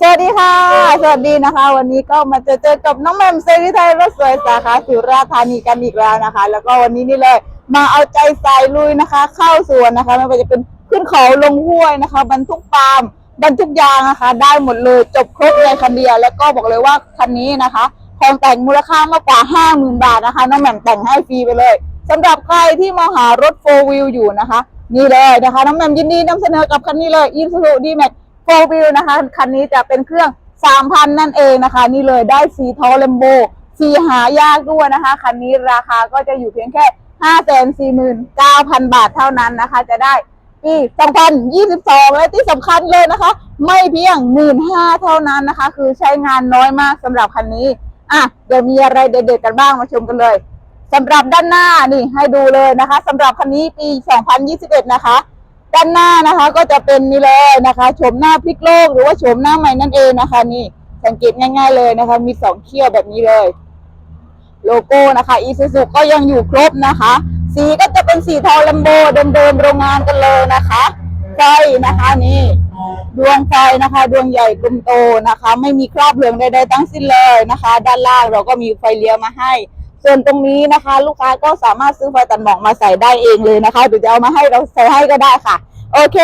สวัสดีค่ะ สวัสดีนะคะ วันนี้ก็มาเจอเจอกับน้องแหม่มเซรีไทยรถสวยสาขาสุราษฎร์ธานีกันอีกแล้วนะคะ แล้วก็วันนี้นี่เลยมาเอาใจใส่ลุยนะคะ เข้าสวนนะคะไม่ว่าจะเป็นขึ้นเขาลงห้วยนะคะ บรรทุกปาล์มบรรทุกยางนะคะ ได้หมดเลยจบครบในคันเดียวแล้วก็บอกเลยว่าคันนี้นะคะของแต่งมูลค่ามากกว่า 50,000 บาทนะคะ น้องแหม่มแต่งให้ฟรีไปเลยสำหรับใครที่มองหารถโฟวิวอยู่นะคะ นี่เลยนะคะ น้องแหม่มยินดีนำเสนอกับคันนี้เลย Isuzu D-Max โฟวิวนะคะ คันนี้จะเป็นเครื่อง 3,000 นั่นเองนะคะ นี่เลยได้สีทอเลมโบสีหายากด้วยนะคะ คันนี้ราคาก็จะอยู่เพียงแค่ 549,000 บาทเท่านั้นนะคะ จะได้ปี2022 และที่สำคัญเลยนะคะ ไม่เพียง 15,000เท่านั้นนะคะ คือใช้งานน้อยมากสำหรับคันนี้ อะ เดี๋ยวมีอะไรเด็ดๆกันบ้างมาชมกันเลยสำหรับด้านหน้านี่ให้ดูเลยนะคะสำหรับคันนี้ปี 2021 นะคะ ด้านหน้านะคะก็จะเป็นนี่เลยนะคะโฉมหน้าพลิกโลกหรือว่าโฉมหน้าใหม่นั่นเองนะคะ นี่สังเกตง่าย ๆเลยนะคะ มีสองเขี้ยวแบบนี้เลย โลโก้นะคะอีซูซูก็ยังอยู่ครบนะคะ สีก็จะเป็นสีทอลัมโบเดิมๆโรงงานกันเลยนะคะไฟนะคะนี่ ดวงไฟนะคะ ดวงใหญ่กลมโตนะคะ ไม่มีคราบเหลืองใดๆทั้งสิ้นเลยนะคะ ด้านล่างเราก็มีไฟเลี้ยวมาให้ส่วนตรงนี้นะคะ ลูกค้าก็สามารถซื้อไฟตัดหมอกมาใส่ได้เองเลยนะคะหรือจะเอามาให้เราใส่ให้ก็ได้ค่ะ โอเค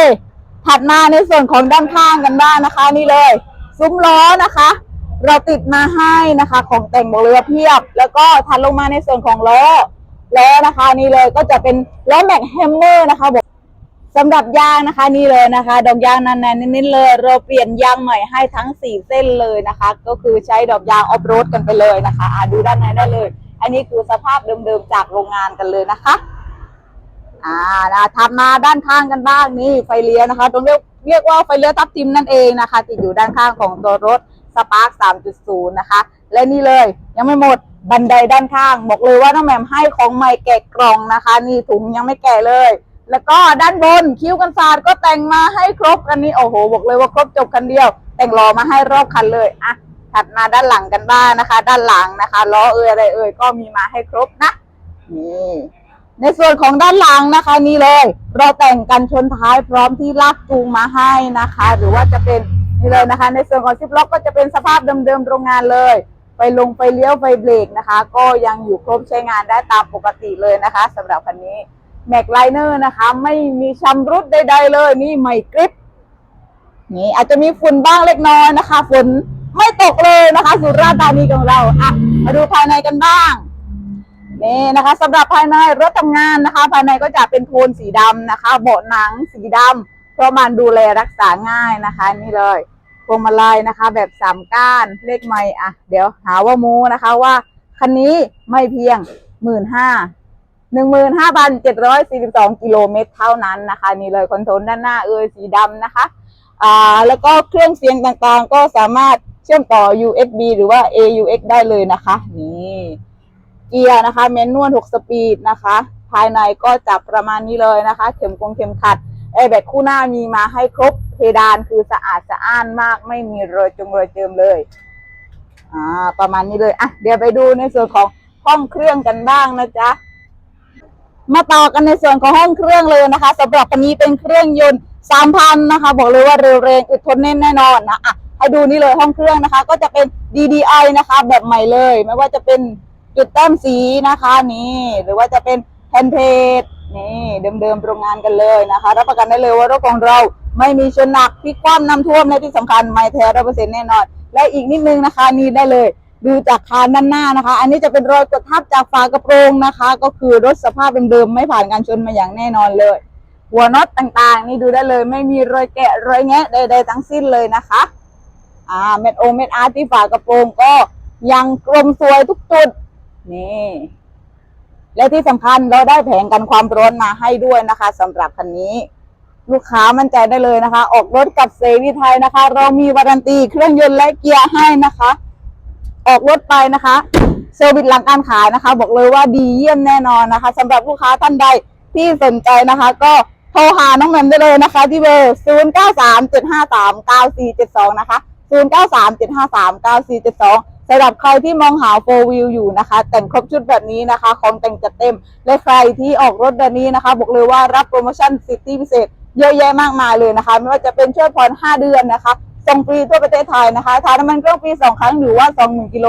ถัดมาในส่วนของด้านข้างกันบ้างนะคะ นี่เลย ซุ้มล้อนะคะ เราติดมาให้นะคะ ของแต่งบอกเลยว่าเพียบ แล้วก็ถัดลงมาในส่วนของล้อล้อนะคะ นี่เลยก็จะเป็นล้อแม็กแฮมเมอร์นะคะบอกสำหรับยางนะคะนี่เลยนะคะ ดอกยางนันๆนิดๆเลย เราเปลี่ยนยางใหม่ให้ทั้งสี่เส้นเลยนะคะ ก็คือใช้ดอกยางออฟโรดกันไปเลยนะคะอะดูด้านในได้เลย อันนี้คือสภาพเดิมๆจากโรงงานกันเลยนะคะ อ่านะถัดมาด้านข้างกันบ้างนี่ไฟเลี้ยวนะคะตรงเรียกเรียกว่าไฟเลี้ยวทับทิมนั่นเองนะคะ ติดอยู่ด้านข้างของตัวรถสปาร์ค3.0 นะคะ และนี่เลยยังไม่หมดบันไดด้านข้าง บอกเลยว่าน้องแหม่มให้ของใหม่แกะกล่องนะคะ นี่ถุงยังไม่แกะเลย แล้วก็ด้านบนคิ้วกันศาสตร์ก็แต่งมาให้ครบกันนี้โอ้โหบอกเลยว่าครบจบคันเดียว แต่งล้อมาให้รอบคันเลยอะถัดมาด้านหลังกันบ้างนะคะ ด้านหลังนะคะล้อเอ่ยอะไรเอ่ยก็มีมาให้ครบนะนี่ ในส่วนของด้านหลังนะคะนี่เลย เราแต่งกันชนท้ายพร้อมที่ลากจูงมาให้นะคะ หรือว่าจะเป็นนี่เลยนะคะ ในส่วนของซิปล็อกก็จะเป็นสภาพเดิมๆโรงงานเลย ไฟลงไฟเลี้ยวไฟเบรกนะคะ ก็ยังอยู่ครบใช้งานได้ตามปกติเลยนะคะสำหรับคันนี้แม็กไลเนอร์นะคะ ไม่มีชำรุดใดๆเลย นี่ใหม่กริปนี่อาจจะมีฝุ่นบ้างเล็กน้อยนะคะ ฝนไม่ตกเลยนะคะ สุราษฎร์ธานีของเราอะมาดูภายในกันบ้าง นี่นะคะสำหรับภายในรถทำงานนะคะ ภายในก็จะเป็นโทนสีดำนะคะ เบาะหนังสีดำเพราะมันดูแลรักษาง่ายนะคะ นี่เลยพวงมาลัยนะคะ แบบสามก้านเลขไม่อะ เดี๋ยวหาว่ามูนะคะว่าคันนี้ไม่เพียงหมื่นห้าหนึ่งหมื่นห้าพันเจ็ดร้อยสี่สิบสองกิโลเมตรเท่านั้นนะคะ นี่เลยคอนโทรลด้านหน้าเอยสีดำนะคะอ่าแล้วก็เครื่องเสียงต่างๆ ก็สามารถเชื่อมต่อ USB หรือว่า AUX ได้เลยนะคะ นี่ เกียร์นะคะเมนนวล6สปีดนะคะ ภายในก็จับประมาณนี้เลยนะคะ เข็มกงเข็มขัดแอร์แบกคู่หน้ามีมาให้ครบเพดานคือสะอาดสะอ้านมาก ไม่มีรอยจงรอยเจิมเลยอ่าประมาณนี้เลยอะเดี๋ยวไปดูในส่วนของห้องเครื่องกันบ้างนะจ๊ะมาต่อกันในส่วนของห้องเครื่องเลยนะคะสำหรับคันนี้เป็นเครื่องยนต์3,000นะคะ บอกเลยว่าเร็วแรงอึดทนแน่นแน่นอนนะอะให้ดูนี่เลยห้องเครื่องนะคะ ก็จะเป็น DDI นะคะ แบบใหม่เลย ไม่ว่าจะเป็น จุดแต้มสีนะคะนี่หรือว่าจะเป็นแผ่นเพจนี่เดิมๆโรงงานกันเลยนะคะ รับประกันได้เลยว่ารถของเราไม่มีชนหนักพิกคว่ำน้ำท่วมและที่สำคัญไม่แท้ร้อเปอร์เซ็นต์แน่นอน และอีกนิดนึงนะคะนี่ได้เลย ดูจากคานด้านหน้านะคะ อันนี้จะเป็นรอยกดทับจากฝากระโปรงนะคะ ก็คือรถสภาพเดิมๆไม่ผ่านการชนมาอย่างแน่นอนเลย หัวน็อตต่างๆ นี่ดูได้เลย ไม่มีรอยแกะรอยแงะใดๆทั้งสิ้นเลยนะคะอ่าเม็ดโอเม็ดอาร์ที่ฝากระโปรงก็ยังกลมสวยทุกจุด นี่ และที่สำคัญเราได้แผงกันความร้อนมาให้ด้วยนะคะสำหรับคันนี้ ลูกค้ามั่นใจได้เลยนะคะ ออกรถกับเซวีไทยนะคะ เรามีวารันตีเครื่องยนต์และเกียร์ให้นะคะ ออกรถไปนะคะเซอร์วิสหลังการขายนะคะ บอกเลยว่าดีเยี่ยมแน่นอนนะคะสำหรับลูกค้าท่านใดที่สนใจนะคะ ก็โทรหาน้องแมมได้เลยนะคะ ที่เบอร์ 0 9 3 7 5 3 9 4 7 2 นะคะ 0 สำหรับใครที่มองหาโฟวิวอยู่นะคะ แต่งครบชุดแบบนี้นะคะของแต่งจัดเต็ม และใครที่ออกรถแบบนี้นะคะ บอกเลยว่ารับโปรโมชั่นสิทธิพิเศษ เยอะแยะมากมายเลยนะคะ ไม่ว่าจะเป็นช่วยผ่อน5เดือนนะคะส่งฟรีทั่วประเทศไทยนะคะทานน้ำมันเครื่องฟรีสองครั้งหรือว่าสองหมื่นกิโล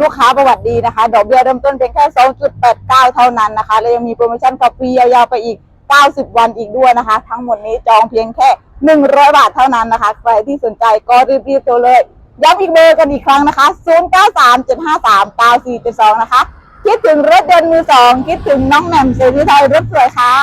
ลูกค้าประวัติดีนะคะ ดอกเบี้ยเริ่มต้นเพียงแค่ 2.89 เท่านั้นนะคะ และยังมีโปรโมชั่นขับฟรียาวๆไปอีก 90 วันอีกด้วยนะคะ ทั้งหมดนี้จองเพียงแค่ 100 บาทเท่านั้นนะคะ ใครที่สนใจก็รีบๆโทรเลย ย้ำอีกเบอร์กันอีกครั้งนะคะ 0937539472 นะคะ คิดถึงรถยนต์มือสอง คิดถึงน้องแหม่มเซรีไทยรถสวยค่ะ